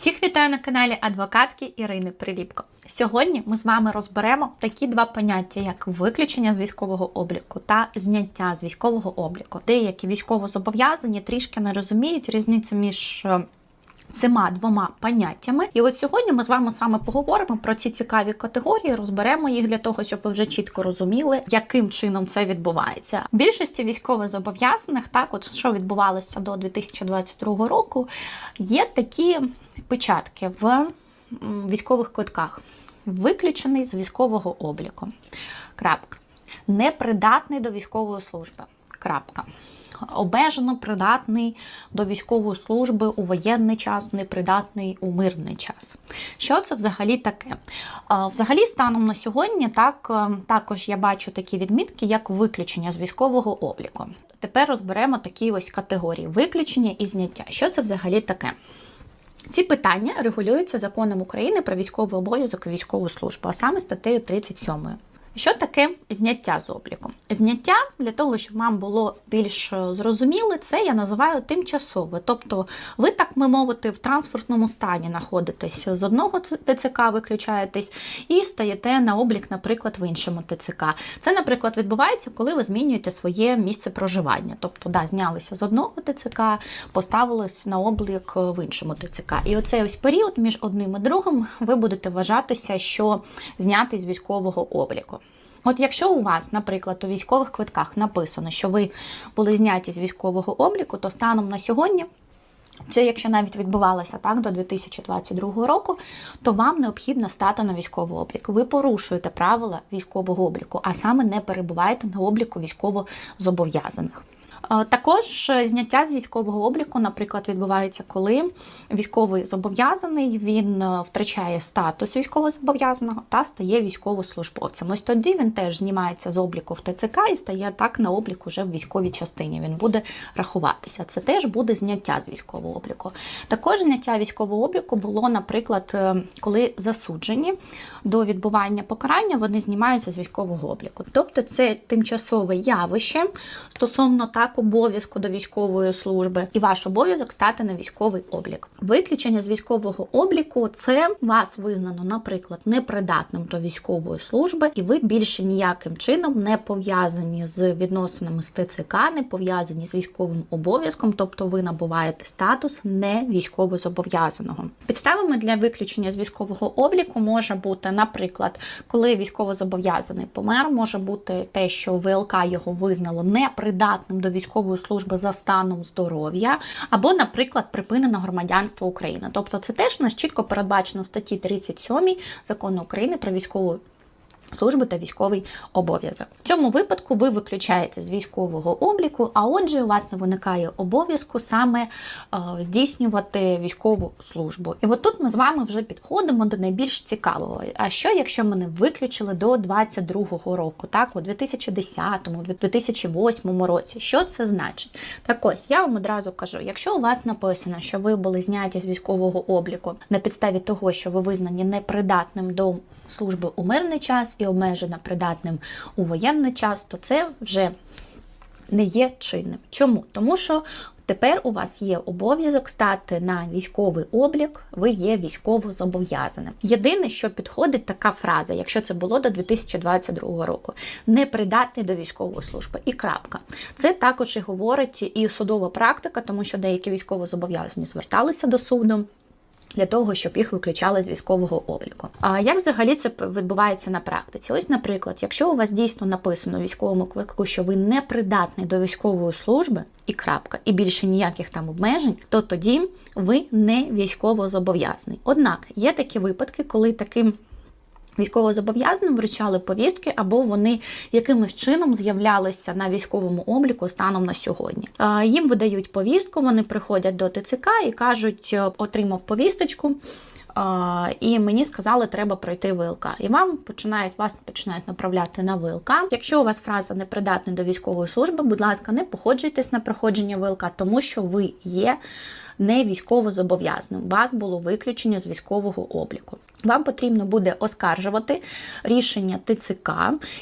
Всіх вітаю на каналі адвокатки Ірини Приліпко. Сьогодні ми з вами розберемо такі два поняття, як виключення з військового обліку та зняття з військового обліку. Деякі військовозобов'язані трішки не розуміють різницю між е, цими двома поняттями. І от сьогодні ми з вами вами поговоримо про ці цікаві категорії, розберемо їх для того, щоб ви вже чітко розуміли, яким чином це відбувається. Більшості військовозобов'язаних, так от що відбувалося до 2022 року, є такі печатки в військових квитках. Виключений з військового обліку. Крапка. Непридатний до військової служби. Крапка. Обмежено придатний до військової служби у воєнний час, непридатний у мирний час. Що це взагалі таке? Взагалі, станом на сьогодні, так е, також я бачу такі відмітки, як виключення з військового обліку. Тепер розберемо такі ось категорії: виключення і зняття. Що це взагалі таке? Ці питання регулюються законом України про військовий обов'язок і військову службу, а саме статтею 37. Що таке зняття з обліку? Зняття для того, щоб вам було більш е, зрозуміло, це я називаю тимчасове. Тобто, ви, так би мовити, в транспортному стані знаходитесь з одного ТЦК, виключаєтесь і стаєте на облік, наприклад, в іншому ТЦК. Це, наприклад, відбувається, коли ви змінюєте своє місце проживання. Тобто, да, знялися з одного ТЦК, поставились на облік в іншому ТЦК. І оцей ось період між одним і другим ви будете вважатися, що знятий з військового обліку. От якщо у вас, наприклад, у військових квитках написано, що ви були зняті з військового обліку, то станом на сьогодні. Це якщо навіть відбувалося так до 2022 року, то вам необхідно стати на військовий облік. Ви порушуєте правила військового обліку, а саме не перебуваєте на обліку військовозобов'язаних. Е, Також е, зняття з військового обліку, наприклад, відбувається, коли військовий зобов'язаний він е, втрачає статус військовозобов'язаного та стає військовослужбовцем. Ось тоді він теж знімається з обліку в ТЦК і стає так на облік уже в військовій частині. Він буде рахуватися. Це теж буде зняття з військового обліку. Також зняття військового обліку було, наприклад, коли засуджені до відбування покарання, вони знімаються з військового обліку. Тобто це тимчасове явище стосовно так обов'язку до військової служби, і ваш обов'язок стати на військовий облік. Виключення з військового обліку це вас визнано, наприклад, непридатним до військової служби, і ви більше ніяким чином не пов'язані з відносинами з ТЦК, не пов'язані з військовим обов'язком, тобто ви набуваєте статус не військовозобов'язаного. Підставами для виключення з військового обліку може бути, наприклад, коли військовозобов'язаний помер, може бути те, що ВЛК його визнало непридатним до військової служби за станом здоров'я, або, наприклад, припинено громадянство України. Тобто, це теж у нас чітко передбачено в статті 37 закону України про військову служби та військовий обов'язок. В цьому випадку ви виключаєте з військового обліку, а отже, у вас не виникає обов'язку саме е, здійснювати військову службу. І от тут ми з вами вже підходимо до найбільш цікавого. А що, якщо мене виключили до 22-го року, так, у 2010-му, 2008 році? Що це значить? Так ось я вам одразу кажу: якщо у вас написано, що ви були зняті з військового обліку на підставі того, що ви визнані непридатним до служби у мирний час і обмежено придатним у воєнний час, то це вже не є чинним. Чому? Тому що тепер у вас є обов'язок стати на військовий облік, ви є військово зобов'язаним. Єдине, що підходить така фраза, якщо це було до 2022 року, непридатний до військової служби. І крапка. Це також і говорить і судова практика, тому що деякі військовозобов'язані зверталися до суду. Для того, щоб їх виключали з військового обліку. А як взагалі це відбувається на практиці? Ось, наприклад, якщо у вас дійсно написано в військовому квитку, що ви не придатний до військової служби, і крапка, і більше ніяких там обмежень, то тоді ви не військово зобов'язаний. Однак є такі випадки, коли таким Військовозобов'язаним вручали повістки, або вони якимось чином з'являлися на військовому обліку станом на сьогодні. Їм видають повістку, вони приходять до ТЦК і кажуть, е, отримав повісточку. І мені сказали, треба пройти ВЛК. І вам починають вас починають направляти на ВЛК. Якщо у вас фраза непридатний до військової служби, будь ласка, не походжуйтесь на проходження ВЛК, тому що ви є не військовозобов'язаним. Вас було виключення з військового обліку. Вам потрібно буде оскаржувати рішення ТЦК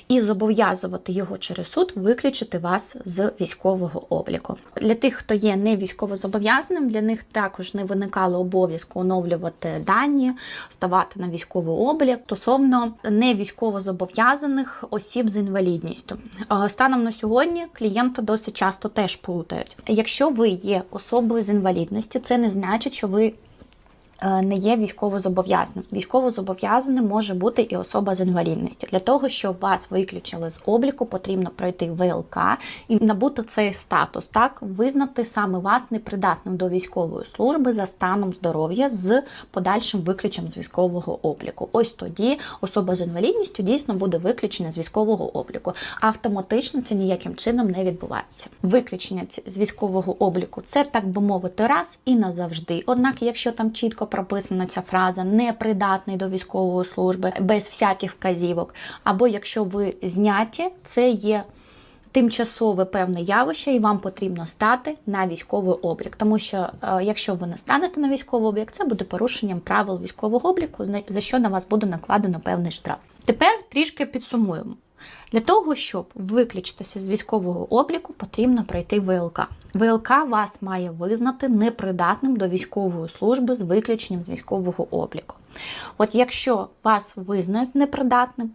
і зобов'язувати його через суд виключити вас з військового обліку. Для тих, хто є не військовозобов'язаним, для них також не виникало обов'язку оновлювати дані, ставати на військовий облік стосовно не військовозобов'язаних осіб з інвалідністю. Е, Станом на сьогодні клієнти досить часто теж плутають. Якщо ви є особою з інвалідністю, це не значить, що ви не є військовозобов'язаним. Військовозобов'язаним може бути і особа з інвалідністю. Для того, щоб вас виключили з обліку, потрібно пройти ВЛК і набути цей статус, так визнати саме вас непридатним до військової служби за станом здоров'я з подальшим виключенням з військового обліку. Ось тоді особа з інвалідністю дійсно буде виключена з військового обліку. Автоматично це ніяким чином не відбувається. Виключення з військового обліку це так би мовити раз і назавжди. Однак, якщо там чітко прописана ця фраза непридатний до військової служби без всяких вказівок, або якщо ви зняті, це є тимчасове певне явище, і вам потрібно стати на військовий облік. Тому що е, якщо ви не станете на військовий облік, це буде порушенням правил військового обліку, за що на вас буде накладено певний штраф. Тепер трішки підсумуємо. Для того, щоб виключитися з військового обліку, потрібно пройти ВЛК. ВЛК вас має визнати непридатним до військової служби з виключенням з військового обліку. От якщо вас визнають непридатним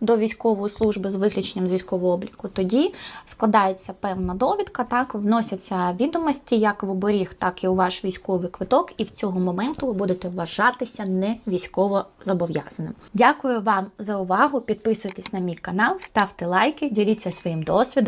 до військової служби з виключенням з військового обліку, тоді складається певна довідка, так вносяться відомості як в оберіг, так і у ваш військовий квиток, і в цього моменту ви будете вважатися не військово зобов'язаним. Дякую вам за увагу. Підписуйтесь на мій канал, ставте лайки, діліться своїм досвідом.